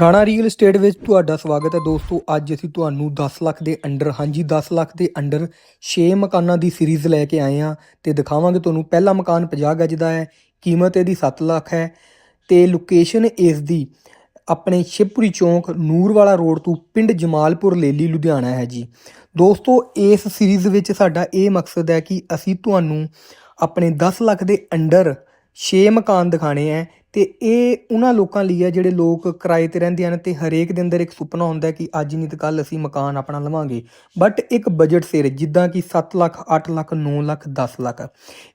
Rana real estate ਵਿੱਚ ਤੁਹਾਡਾ ਸਵਾਗਤ ਹੈ ਦੋਸਤੋ। ਅੱਜ ਅਸੀਂ ਤੁਹਾਨੂੰ 10 ਲੱਖ ਦੇ ਅੰਡਰ, ਹਾਂਜੀ 10 ਲੱਖ ਦੇ ਅੰਡਰ 6 ਮਕਾਨਾਂ ਦੀ ਸੀਰੀਜ਼ ਲੈ ਕੇ ਆਏ ਹਾਂ ਤੇ ਦਿਖਾਵਾਂਗੇ ਤੁਹਾਨੂੰ। ਪਹਿਲਾ ਮਕਾਨ 50 ਗਜ ਦਾ ਹੈ, ਕੀਮਤ ਇਹਦੀ 7 ਲੱਖ ਹੈ ਤੇ ਲੋਕੇਸ਼ਨ ਇਸ ਦੀ ਆਪਣੇ ਸ਼ਿਵਪੁਰੀ ਚੌਂਕ, ਨੂਰਵਾਲਾ ਰੋਡ ਤੋਂ ਪਿੰਡ ਜਮਾਲਪੁਰ ਲੇਲੀ, ਲੁਧਿਆਣਾ ਹੈ ਜੀ। ਦੋਸਤੋ, ਇਸ ਸੀਰੀਜ਼ ਵਿੱਚ ਸਾਡਾ ਇਹ ਮਕਸਦ ਹੈ ਕਿ ਅਸੀਂ ਤੁਹਾਨੂੰ ਆਪਣੇ 10 ਲੱਖ ਦੇ ਅੰਡਰ 6 ਮਕਾਨ ਦਿਖਾਣੇ ਹੈ ਤੇ ਇਹ ਉਹਨਾਂ ਲੋਕਾਂ ਲਈ ਹੈ ਜਿਹੜੇ ਲੋਕ ਕਿਰਾਏ ਤੇ ਰਹਿੰਦੇ ਹਨ ਤੇ ਹਰੇਕ ਦੇ ਅੰਦਰ ਇੱਕ ਸੁਪਨਾ ਹੁੰਦਾ ਕਿ ਅੱਜ ਨਹੀਂ ਤਾਂ ਕੱਲ ਅਸੀਂ ਮਕਾਨ ਆਪਣਾ ਲਵਾਂਗੇ। ਬਟ ਇੱਕ ਬਜਟ ਸਿਰ ਜਿੱਦਾਂ ਕਿ 7 ਲੱਖ 8 ਲੱਖ 9 ਲੱਖ 10 ਲੱਖ।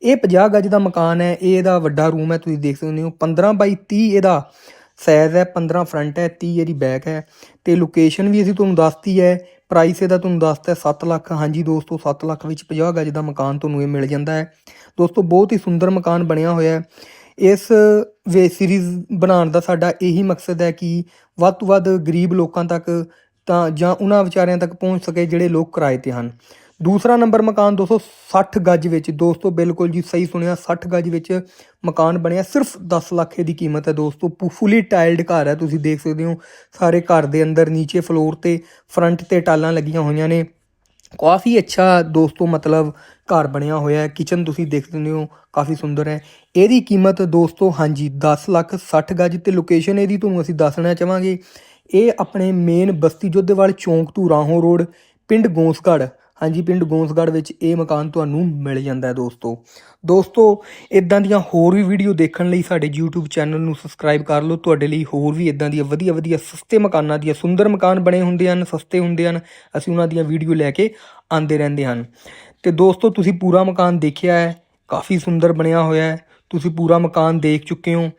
ਇਹ 50 ਗਜ ਦਾ ਮਕਾਨ ਹੈ ਇਹ ਇਹਦਾ ਵੱਡਾ ਰੂਮ ਹੈ ਤੁਸੀਂ ਦੇਖ ਸਕਦੇ ਹੋ। 15 ਬਾਈ 30 ਇਹਦਾ ਸਾਈਜ਼ ਹੈ 15 ਫਰੰਟ ਹੈ 30 ਇਹਦੀ ਬੈਕ ਹੈ ਤੇ ਲੋਕੇਸ਼ਨ ਵੀ ਅਸੀਂ ਤੁਹਾਨੂੰ ਦੱਸਤੀ ਹੈ ਪ੍ਰਾਈਸ ਇਹਦਾ ਤੁਹਾਨੂੰ ਦੱਸਤਾ 7 ਲੱਖ, ਹਾਂਜੀ ਦੋਸਤੋ 7 ਲੱਖ ਵਿੱਚ 50 ਗਜ ਦਾ ਮਕਾਨ ਤੁਹਾਨੂੰ ਇਹ ਮਿਲ ਜਾਂਦਾ ਹੈ। ਦੋਸਤੋ, ਬਹੁਤ ਹੀ ਸੁੰਦਰ ਮਕਾਨ ਬਣਿਆ ਹੋਇਆ ਹੈ। ਇਸ ਵੇ ਸੀਰੀਜ਼ ਬਣਾਉਣ ਦਾ ਸਾਡਾ ਇਹੀ ਮਕਸਦ ਹੈ ਕਿ ਵੱਧ ਤੋਂ ਵੱਧ ਗਰੀਬ ਲੋਕਾਂ ਤੱਕ ਤਾਂ ਜਾਂ ਉਹਨਾਂ ਵਿਚਾਰਿਆਂ ਤੱਕ ਪਹੁੰਚ ਸਕੇ ਜਿਹੜੇ ਲੋਕ ਕਿਰਾਏ ਤੇ ਹਨ। ਦੂਸਰਾ ਨੰਬਰ ਮਕਾਨ 260 ਗੱਜ ਵਿੱਚ, ਦੋਸਤੋ ਬਿਲਕੁਲ ਜੀ ਸਹੀ ਸੁਣਿਆ 60 ਗੱਜ ਵਿੱਚ ਮਕਾਨ ਬਣਿਆ, ਸਿਰਫ 10 ਲੱਖ ਦੀ ਕੀਮਤ ਹੈ ਦੋਸਤੋ ਫੁੱਲੀ ਟਾਈਲਡ ਘਰ ਹੈ, ਤੁਸੀਂ ਦੇਖ ਸਕਦੇ ਹੋ, ਸਾਰੇ ਘਰ ਦੇ ਅੰਦਰ ਨੀਚੇ ਫਲੋਰ ਤੇ ਫਰੰਟ ਤੇ ਟਾਲਾਂ ਲੱਗੀਆਂ ਹੋਈਆਂ ਨੇ, ਕਾਫੀ ਅੱਛਾ ਦੋਸਤੋ ਮਤਲਬ ਘਰ ਬਣਿਆ ਹੋਇਆ ਹੈ, ਕਿਚਨ ਤੁਸੀਂ ਦੇਖ ਸਕਦੇ ਹੋ, ਕਾਫੀ ਸੁੰਦਰ ਹੈ, ਇਹਦੀ ਕੀਮਤ ਦੋਸਤੋ ਹਾਂਜੀ 10 ਲੱਖ 60 ਗੱਜ ਤੇ ਲੋਕੇਸ਼ਨ ਇਹਦੀ ਤੁਹਾਨੂੰ ਅਸੀਂ ਦੱਸਣਾ ਚਾਹਾਂਗੇ, ਇਹ ਆਪਣੇ ਮੇਨ ਬਸਤੀ ਜੋਧੇਵਾਲ ਚੌਂਕ ਤੋਂ ਰਾਹੋਂ ਰੋਡ ਪਿੰਡ ਗੋਂਸਗੜ੍ਹ ਹਾਂਜੀ, ਪਿੰਡ ਗੋਂਸਗੜ੍ਹ ਵਿੱਚ ਇਹ ਮਕਾਨ ਤੁਹਾਨੂੰ ਮਿਲ ਜਾਂਦਾ ਹੈ ਦੋਸਤੋ। ਦੋਸਤੋ ਇਦਾਂ ਦੀਆਂ ਹੋਰ ਵੀ ਵੀਡੀਓ ਦੇਖਣ ਲਈ ਸਾਡੇ YouTube ਚੈਨਲ ਨੂੰ ਸਬਸਕ੍ਰਾਈਬ ਕਰ ਲਓ। ਤੁਹਾਡੇ ਲਈ ਹੋਰ ਵੀ ਇਦਾਂ ਦੀਆਂ ਵਧੀਆ ਵਧੀਆ, ਸਸਤੇ ਮਕਾਨਾਂ ਦੀਆਂ ਸੁੰਦਰ ਮਕਾਨ ਬਣੇ ਹੁੰਦੇ ਹਨ, ਸਸਤੇ ਹੁੰਦੇ ਹਨ। ਅਸੀਂ ਉਹਨਾਂ ਦੀਆਂ ਵੀਡੀਓ ਲੈ ਕੇ ਆਉਂਦੇ ਰਹਿੰਦੇ ਹਨ। ਤੇ ਦੋਸਤੋ, ਤੁਸੀਂ ਪੂਰਾ ਮਕਾਨ ਦੇਖਿਆ ਹੈ, ਕਾਫੀ ਸੁੰਦਰ ਬਣਿਆ ਹੋਇਆ ਹੈ। ਤੁਸੀਂ ਪੂਰਾ ਮਕਾਨ ਦੇਖ ਚੁੱਕੇ ਹੋ।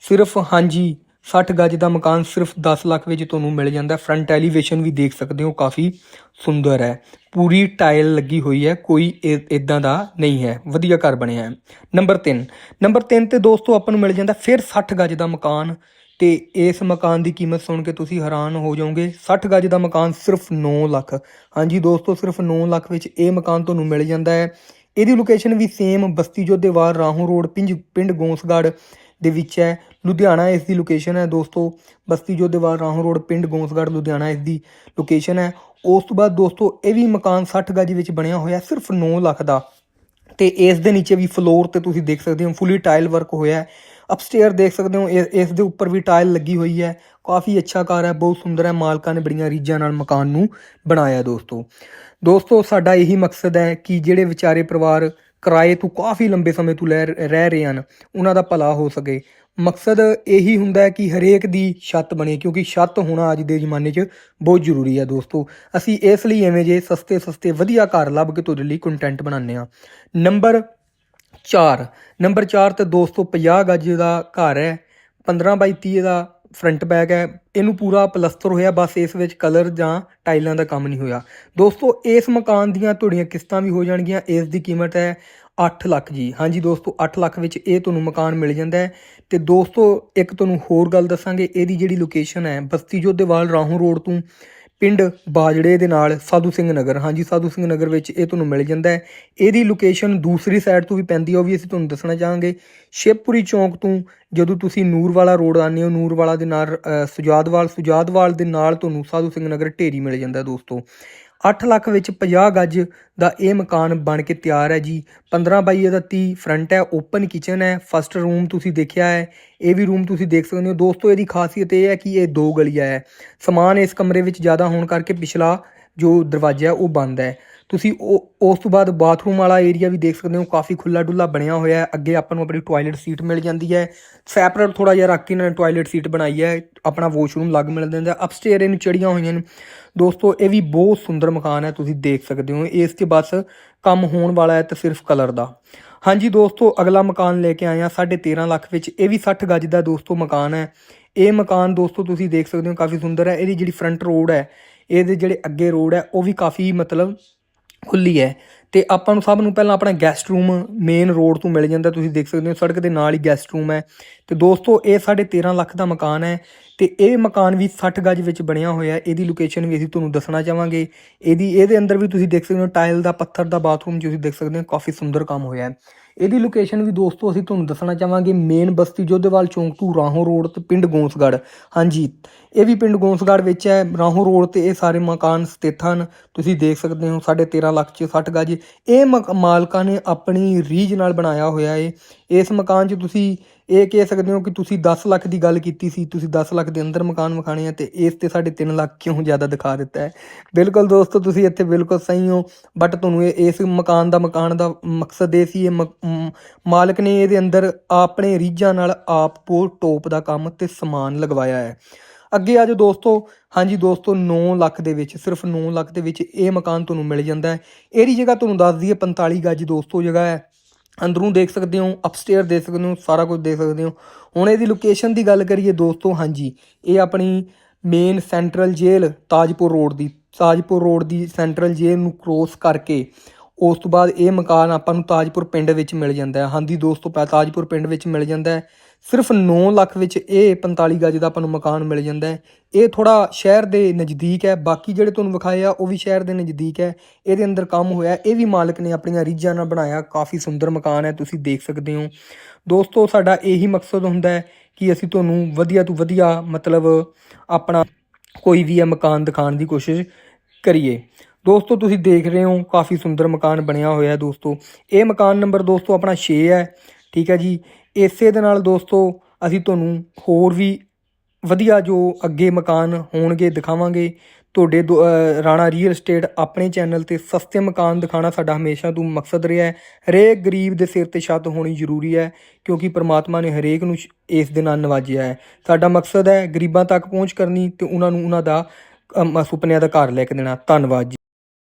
ਸਿਰਫ ਹਾਂਜੀ 60 ਗਜ ਦਾ ਮਕਾਨ ਸਿਰਫ 10 ਲੱਖ ਵਿੱਚ ਤੁਹਾਨੂੰ ਮਿਲ ਜਾਂਦਾ ਫਰੰਟ ਐਲੀਵੇਸ਼ਨ ਵੀ ਦੇਖ ਸਕਦੇ ਹੋ, ਕਾਫੀ ਸੁੰਦਰ ਹੈ। ਪੂਰੀ ਟਾਇਲ ਲੱਗੀ ਹੋਈ ਹੈ, ਕੋਈ ਇਦਾਂ ਦਾ ਨਹੀਂ ਹੈ। ਵਧੀਆ ਘਰ ਬਣਿਆ ਹੈ। ਨੰਬਰ 3 ਨੰਬਰ 3 ਤੇ ਦੋਸਤੋ, ਆਪਾਂ ਨੂੰ ਮਿਲ ਜਾਂਦਾ ਫਿਰ 60 ਗੱਜ ਦਾ ਮਕਾਨ। ਤੇ ਇਸ ਮਕਾਨ ਦੀ ਕੀਮਤ ਸੁਣ ਕੇ ਤੁਸੀਂ ਹੈਰਾਨ ਹੋ ਜਾਓਗੇ। 60 ਗੱਜ ਦਾ ਮਕਾਨ ਸਿਰਫ 9 ਲੱਖ। ਹਾਂਜੀ ਦੋਸਤੋ, ਸਿਰਫ 9 ਲੱਖ ਵਿੱਚ ਇਹ ਮਕਾਨ ਤੁਹਾਨੂੰ ਮਿਲ ਜਾਂਦਾ ਹੈ। ਇਹਦੀ ਲੋਕੇਸ਼ਨ ਵੀ ਸੇਮ ਬਸਤੀ ਜੋਧੇਵਾਲ ਰਾਹੋਂ ਰੋਡ ਪਿੰਜ, ਪਿੰਡ ਗੋਂਸਗੜ੍ਹ। ਦੇ ਵਿੱਚ ਹੈ। ਲੁਧਿਆਣਾ ਇਸ ਦੀ ਲੋਕੇਸ਼ਨ ਹੈ ਦੋਸਤੋ। ਬਸਤੀ ਜੋਧੇਵਾਲ ਰਾਹੋਂ ਰੋਡ ਪਿੰਡ ਗੋਂਸਗੜ੍ਹ, ਲੁਧਿਆਣਾ ਇਸ ਦੀ ਲੋਕੇਸ਼ਨ ਹੈ। ਉਸ ਤੋਂ ਬਾਅਦ ਦੋਸਤੋ, ਇਹ ਵੀ ਮਕਾਨ 60 ਗਜ਼ ਵਿੱਚ ਬਣਿਆ ਹੋਇਆ, ਸਿਰਫ 9 ਲੱਖ ਦਾ। ਤੇ ਇਸ ਦੇ ਨੀਚੇ ਵੀ ਫਲੋਰ ਤੇ ਤੁਸੀਂ ਦੇਖ ਸਕਦੇ ਹੋ ਫੁੱਲੀ ਟਾਇਲ ਵਰਕ ਹੋਇਆ ਹੈ। ਅਪਸਟੇਅਰ ਦੇਖ ਸਕਦੇ ਹੋ ਇਸ ਇਸ ਦੇ ਉੱਪਰ ਵੀ ਟਾਇਲ ਲੱਗੀ ਹੋਈ ਹੈ। ਕਾਫੀ ਅੱਛਾ ਘਰ ਹੈ, ਬਹੁਤ ਸੁੰਦਰ ਹੈ। ਮਾਲਕਾਂ ਨੇ ਬੜੀਆਂ ਰੀਝਾਂ ਨਾਲ ਮਕਾਨ ਨੂੰ ਬਣਾਇਆ ਦੋਸਤੋ। ਦੋਸਤੋ, ਸਾਡਾ ਇਹੀ ਮਕਸਦ ਹੈ ਕਿ ਜਿਹੜੇ ਵਿਚਾਰੇ ਪਰਿਵਾਰ ਕਿਰਾਏ ਤੋਂ ਕਾਫੀ ਲੰਬੇ ਸਮੇਂ ਤੋਂ ਲੈ ਰਹਿ ਰਹੇ ਹਨ, ਉਹਨਾਂ ਦਾ ਭਲਾ ਹੋ ਸਕੇ। ਮਕਸਦ ਇਹੀ ਹੁੰਦਾ ਹੈ ਕਿ ਹਰੇਕ ਦੀ ਛੱਤ ਬਣੇ, ਕਿਉਂਕਿ ਛੱਤ ਹੋਣਾ ਅੱਜ ਦੇ ਜ਼ਮਾਨੇ 'ਚ ਬਹੁਤ ਜ਼ਰੂਰੀ ਹੈ ਦੋਸਤੋ। ਅਸੀਂ ਇਸ ਲਈ ਐਵੇਂ ਜੇ ਸਸਤੇ ਸਸਤੇ, ਵਧੀਆ ਘਰ ਲੱਭ ਕੇ ਤੁਹਾਡੇ ਲਈ ਕੰਟੈਂਟ ਬਣਾਉਂਦੇ ਆ ਨੰਬਰ 4 ਨੰਬਰ 4 ਤੇ ਦੋਸਤੋ 50 ਗੱਜ ਦਾ ਘਰ ਹੈ 15 ਬਾਈ 30 ਦਾ ਫਰੰਟ ਬੈਗ ਹੈ, ਇਹਨੂੰ ਪੂਰਾ ਪਲਸਤਰ ਹੋਇਆ, ਬਸ ਇਸ ਵਿੱਚ ਕਲਰ ਜਾਂ ਟਾਈਲਾਂ ਦਾ ਕੰਮ ਨਹੀਂ ਹੋਇਆ। ਦੋਸਤੋ, ਇਸ ਮਕਾਨ ਦੀਆਂ ਤੁਹਾਡੀਆਂ ਕਿਸ਼ਤਾਂ ਵੀ ਹੋ ਜਾਣਗੀਆਂ, ਇਸ ਦੀ ਕੀਮਤ ਹੈ 8 ਲੱਖ ਜੀ। ਹਾਂਜੀ ਦੋਸਤੋ 8 ਲੱਖ ਵਿੱਚ ਇਹ ਤੁਹਾਨੂੰ ਮਕਾਨ ਮਿਲ ਜਾਂਦਾ ਹੈ। ਤੇ ਦੋਸਤੋ, ਇੱਕ ਤੁਹਾਨੂੰ ਹੋਰ ਗੱਲ ਦੱਸਾਂਗੇ, ਇਹਦੀ ਜਿਹੜੀ ਲੋਕੇਸ਼ਨ ਹੈ, ਬਸਤੀ ਜੋਧੇਵਾਲ ਰਾਹੋਂ ਰੋਡ ਤੋਂ। ਪਿੰਡ ਬਾਜੜੇ ਦੇ ਨਾਲ ਸਾਧੂ ਸਿੰਘ ਨਗਰ। ਹਾਂਜੀ, ਸਾਧੂ ਸਿੰਘ ਨਗਰ ਵਿੱਚ ਇਹ ਤੁਹਾਨੂੰ ਮਿਲ ਜਾਂਦਾ ਹੈ। ਇਹਦੀ ਲੋਕੇਸ਼ਨ ਦੂਸਰੀ ਸਾਈਡ ਤੋਂ ਵੀ ਪੈਂਦੀ ਹੈ ਉਹ ਵੀ ਅਸੀਂ ਤੁਹਾਨੂੰ ਦੱਸਣਾ ਚਾਹਾਂਗੇ। ਸ਼ਿਵਪੁਰੀ ਚੌਂਕ ਤੋਂ ਜਦੋਂ ਤੁਸੀਂ ਨੂਰਵਾਲਾ ਰੋਡ ਆਉਂਦੇ ਹੋ, ਨੂਰਵਾਲਾ ਦੇ ਨਾਲ ਸੁਜਾਦਵਾਲ ਸੁਜਾਦਵਾਲ ਦੇ ਨਾਲ ਤੁਹਾਨੂੰ ਸਾਧੂ ਸਿੰਘ ਨਗਰ ਢੇਰੀ ਮਿਲ ਜਾਂਦਾ ਦੋਸਤੋ। 8 ਲੱਖ ਵਿੱਚ 50 ਗੱਜ ਦਾ ਇਹ ਮਕਾਨ ਬਣ ਕੇ ਤਿਆਰ ਹੈ ਜੀ। 15 ਬਾਈ ਇਹਦਾ 30 ਫਰੰਟ ਹੈ ਓਪਨ ਕਿਚਨ ਹੈ ਫਸਟ ਰੂਮ ਤੁਸੀਂ ਦੇਖਿਆ ਹੈ। ਇਹ ਵੀ ਰੂਮ ਤੁਸੀਂ ਦੇਖ ਸਕਦੇ ਹੋ। ਦੋਸਤੋ, ਇਹਦੀ ਖਾਸੀਅਤ ਇਹ ਹੈ ਕਿ ਇਹ ਦੋ ਗਲੀਆਂ ਹੈ। ਸਮਾਨ ਇਸ ਕਮਰੇ ਵਿੱਚ ਜ਼ਿਆਦਾ ਹੋਣ ਕਰਕੇ ਪਿਛਲਾ ਜੋ ਦਰਵਾਜ਼ਾ ਉਹ ਬੰਦ ਹੈ। ਤੁਸੀਂ ਉਹ, ਉਸ ਤੋਂ ਬਾਅਦ ਬਾਥਰੂਮ ਵਾਲਾ ਏਰੀਆ ਵੀ ਦੇਖ ਸਕਦੇ ਹੋ, ਕਾਫੀ ਖੁੱਲਾ ਡੁੱਲਾ ਬਣਿਆ ਹੋਇਆ ਹੈ। ਅੱਗੇ ਆਪਾਂ ਨੂੰ ਆਪਣੀ ਟਾਇਲਟ ਸੀਟ ਮਿਲ ਜਾਂਦੀ ਹੈ। ਸੈਪਰੇਟ ਥੋੜਾ ਜਿਹਾ ਰੱਖ ਕੇ ਇਹਨਾਂ ਨੇ ਟਾਇਲਟ ਸੀਟ ਬਣਾਈ ਹੈ। ਆਪਣਾ ਵਾਸ਼ਰੂਮ ਲੱਗ ਮਿਲ ਜਾਂਦਾ ਅਪਸਟੇਅਰ ਇਹਨੂੰ ਚੜੀਆਂ ਹੋਈਆਂ ਨੇ। ਦੋਸਤੋ, ਇਹ ਵੀ ਬਹੁਤ ਸੁੰਦਰ ਮਕਾਨ ਹੈ, ਤੁਸੀਂ ਦੇਖ ਸਕਦੇ ਹੋ। ਇਸ 'ਤੇ ਬਸ ਕੰਮ ਹੋਣ ਵਾਲਾ ਹੈ ਤੇ ਸਿਰਫ ਕਲਰ ਦਾ। ਹਾਂਜੀ ਦੋਸਤੋ, ਅਗਲਾ ਮਕਾਨ ਲੈ ਕੇ ਆਏ ਆ 13.5 ਲੱਖ ਵਿੱਚ। ਇਹ ਵੀ 60 ਗੱਜ ਦਾ ਦੋਸਤੋ ਮਕਾਨ ਹੈ। ਇਹ ਮਕਾਨ ਦੋਸਤੋ ਤੁਸੀਂ ਦੇਖ ਸਕਦੇ ਹੋ, ਕਾਫੀ ਸੁੰਦਰ ਹੈ। ਇਹਦੀ ਜਿਹੜੀ ਫਰੰਟ ਰੋਡ ਹੈ ਇਹਦੇ ਜਿਹੜੇ ਅੱਗੇ ਰੋਡ ਹੈ, ਉਹ ਵੀ ਕਾਫੀ ਮਤਲਬ ਖੁੱਲੀ ਹੈ। ਤੇ ਆਪਾਂ ਨੂੰ ਸਭ ਨੂੰ ਪਹਿਲਾਂ ਆਪਣਾ ਗੈਸਟ ਰੂਮ ਮੇਨ ਰੋਡ ਤੋਂ ਮਿਲ ਜਾਂਦਾ, ਤੁਸੀਂ ਦੇਖ ਸਕਦੇ ਹੋ, ਸੜਕ ਦੇ ਨਾਲ ਹੀ ਗੈਸਟ ਰੂਮ ਹੈ। ਤੇ ਦੋਸਤੋ, ਇਹ ਸਾਡੇ 13 ਲੱਖ ਦਾ ਮਕਾਨ ਹੈ ਤੇ ਇਹ ਮਕਾਨ ਵੀ 60 ਗਜ ਵਿੱਚ ਬਣਿਆ ਹੋਇਆ ਹੈ। ਇਹਦੀ ਲੋਕੇਸ਼ਨ ਵੀ ਅਸੀਂ ਤੁਹਾਨੂੰ ਦੱਸਣਾ ਚਾਹਾਂਗੇ। ਇਹਦੀ, ਇਹਦੇ ਅੰਦਰ ਵੀ ਤੁਸੀਂ ਦੇਖ ਸਕਦੇ ਹੋ ਟਾਇਲ ਦਾ, ਪੱਥਰ ਦਾ ਬਾਥਰੂਮ ਤੁਸੀਂ ਦੇਖ ਸਕਦੇ ਹੋ, ਕਾਫੀ ਸੁੰਦਰ ਕੰਮ ਹੋਇਆ ਹੈ। ਇਹਦੀ ਲੋਕੇਸ਼ਨ ਵੀ ਦੋਸਤੋ ਅਸੀਂ ਤੁਹਾਨੂੰ ਦੱਸਣਾ ਚਾਹਾਂਗੇ ਮੇਨ ਬਸਤੀ ਜੋਧੇਵਾਲ ਚੌਂਕ ਤੋਂ ਰਾਹੋਂ ਰੋਡ ਤੇ ਪਿੰਡ ਗੋਂਸਗੜ੍ਹ। ਹਾਂਜੀ, ਇਹ ਵੀ ਪਿੰਡ ਗੋਂਸਗੜ੍ਹ ਵਿੱਚ ਹੈ, ਰਾਹੋਂ ਰੋਡ ਤੇ ਇਹ ਸਾਰੇ ਮਕਾਨ ਸਥਿਤ ਹਨ। ਤੁਸੀਂ ਦੇਖ ਸਕਦੇ ਹੋ 13.5 ਲੱਖ ਚ 60 ਗਜ। ਇਹ ਮਕ- ਮਾਲਕਾਂ ਨੇ ਆਪਣੀ ਰੀਝ ਨਾਲ ਬਣਾਇਆ ਹੋਇਆ ਏ। ਇਸ ਮਕਾਨ 'ਚ ਤੁਸੀਂ ਇਹ ਕਹਿ ਸਕਦੇ ਹੋ ਕਿ ਤੁਸੀਂ 10 ਲੱਖ ਦੀ ਗੱਲ ਕੀਤੀ ਸੀ, ਤੁਸੀਂ 10 ਲੱਖ ਦੇ ਅੰਦਰ ਮਕਾਨ ਵਿਖਾਣੇ ਆ ਤੇ ਇਸ ਤੇ 3.5 ਲੱਖ ਕਿਉਂ ਜ਼ਿਆਦਾ ਦਿਖਾ ਦਿੱਤਾ ਹੈ? ਬਿਲਕੁਲ ਦੋਸਤੋ, ਤੁਸੀਂ ਇੱਥੇ ਬਿਲਕੁਲ ਸਹੀ ਹੋ ਬਟ ਤੁਹਾਨੂੰ ਇਹ, ਇਸ ਮਕਾਨ ਦਾ ਮਕਾਨ ਦਾ ਮਕਸਦ ਇਹ ਸੀ, ਇਹ ਮ- ਮਾਲਕ ਨੇ ਇਹਦੇ ਅੰਦਰ ਆਪਣੇ ਰੀਝਾਂ ਨਾਲ ਆਪ ਪੋ ਟੋਪ ਦਾ ਕੰਮ ਤੇ ਸਮਾਨ ਲਗਵਾਇਆ ਹੈ। ਅੱਗੇ ਆ ਜਾਓ ਦੋਸਤੋ, ਹਾਂਜੀ ਦੋਸਤੋ 9 ਲੱਖ ਦੇ ਵਿੱਚ, ਸਿਰਫ 9 ਲੱਖ ਦੇ ਵਿੱਚ ਇਹ ਮਕਾਨ ਤੁਹਾਨੂੰ ਮਿਲ ਜਾਂਦਾ ਹੈ। ਇਹਦੀ ਜਗ੍ਹਾ ਤੁਹਾਨੂੰ ਦੱਸ ਦਈਏ 45 ਗੱਜ ਦੋਸਤੋ ਜਗ੍ਹਾ ਹੈ। ਅੰਦਰੋਂ ਦੇਖ ਸਕਦੇ ਹੋ ਅਪਸਟੇਅਰ ਦੇਖ ਸਕਦੇ ਹੋ, ਸਾਰਾ ਕੁਝ ਦੇਖ ਸਕਦੇ ਹੋ। ਹੁਣ ਇਹਦੀ ਲੋਕੇਸ਼ਨ ਦੀ ਗੱਲ ਕਰੀਏ ਦੋਸਤੋ, ਹਾਂਜੀ, ਇਹ ਆਪਣੀ main central jail Tajpur road ਦੀ, ਤਾਜਪੁਰ ਰੋਡ ਦੀ ਸੈਂਟਰਲ ਜੇਲ੍ਹ ਨੂੰ ਕ੍ਰੋਸ ਕਰਕੇ ਉਸ ਤੋਂ ਬਾਅਦ ਇਹ ਮਕਾਨ ਆਪਾਂ ਨੂੰ ਤਾਜਪੁਰ ਪਿੰਡ ਵਿੱਚ ਮਿਲ ਜਾਂਦਾ ਹੈ। ਹਾਂਜੀ ਦੋਸਤੋ, ਪੈ ਤਾਜਪੁਰ ਪਿੰਡ ਵਿੱਚ ਮਿਲ ਜਾਂਦਾ ਹੈ। ਸਿਰਫ 9 ਲੱਖ ਵਿੱਚ ਇਹ 45 ਗਜ ਦਾ ਆਪਾਂ ਨੂੰ ਮਕਾਨ ਮਿਲ ਜਾਂਦਾ ਹੈ। ਇਹ ਥੋੜਾ ਸ਼ਹਿਰ ਦੇ ਨਜ਼ਦੀਕ ਹੈ। ਬਾਕੀ ਜਿਹੜੇ ਤੁਹਾਨੂੰ ਵਿਖਾਏ ਆ, ਉਹ ਵੀ ਸ਼ਹਿਰ ਦੇ ਨਜ਼ਦੀਕ ਹੈ। ਇਹਦੇ ਅੰਦਰ ਕੰਮ ਹੋਇਆ। ਇਹ ਵੀ ਮਾਲਕ ਨੇ ਆਪਣੀਆਂ ਰੀਝਾਂ ਨਾਲ ਬਣਾਇਆ। ਕਾਫੀ ਸੁੰਦਰ ਮਕਾਨ ਹੈ। ਤੁਸੀਂ ਦੇਖ ਸਕਦੇ ਹੋ। ਦੋਸਤੋ, ਸਾਡਾ ਇਹੀ ਮਕਸਦ ਹੁੰਦਾ ਹੈ ਕਿ ਅਸੀਂ ਤੁਹਾਨੂੰ ਵਧੀਆ ਤੋਂ ਵਧੀਆ ਮਤਲਬ ਆਪਣਾ ਕੋਈ ਵੀ ਇਹ ਮਕਾਨ ਦਿਖਾਉਣ ਦੀ ਕੋਸ਼ਿਸ਼ ਕਰੀਏ। ਦੋਸਤੋ, ਤੁਸੀਂ ਦੇਖ ਰਹੇ ਹੋ, ਕਾਫੀ ਸੁੰਦਰ ਮਕਾਨ ਬਣਿਆ ਹੋਇਆ ਹੈ ਦੋਸਤੋ। ਇਹ ਮਕਾਨ ਨੰਬਰ ਦੋਸਤੋ ਆਪਣਾ 6 ਹੈ। ਠੀਕ ਹੈ ਜੀ। ਇਸੇ ਦੇ ਨਾਲ ਦੋਸਤੋ, ਅਸੀਂ ਤੁਹਾਨੂੰ ਹੋਰ ਵੀ ਵਧੀਆ ਜੋ ਅੱਗੇ ਮਕਾਨ ਹੋਣਗੇ ਦਿਖਾਵਾਂਗੇ। ਤੁਹਾਡੇ ਦੋ- ਰਾਣਾ ਰੀਅਲ ਏਸਟੇਟ ਆਪਣੇ ਚੈਨਲ ਤੇ ਸਸਤੇ ਮਕਾਨ ਦਿਖਾਣਾ ਸਾਡਾ ਹਮੇਸ਼ਾ ਤੋਂ ਮਕਸਦ ਰਿਹਾ ਹੈ। ਹਰੇਕ ਗਰੀਬ ਦੇ ਸਿਰ ਤੇ ਛੱਤ ਹੋਣੀ ਜ਼ਰੂਰੀ ਹੈ, ਕਿਉਂਕਿ ਪ੍ਰਮਾਤਮਾ ਨੇ ਹਰੇਕ ਨੂੰ ਸ਼- ਇਸ ਦੇ ਨਾਲ ਨਵਾਜਿਆ ਹੈ। ਸਾਡਾ ਮਕਸਦ ਹੈ ਗਰੀਬਾਂ ਤੱਕ ਪਹੁੰਚ ਕਰਨੀ ਤੇ ਉਹਨਾਂ ਨੂੰ ਉਹਨਾਂ ਦਾ ਸੁਪਨਿਆਂ ਦਾ ਘਰ ਲੈ ਕੇ ਦੇਣਾ। ਧੰਨਵਾਦ ਜੀ।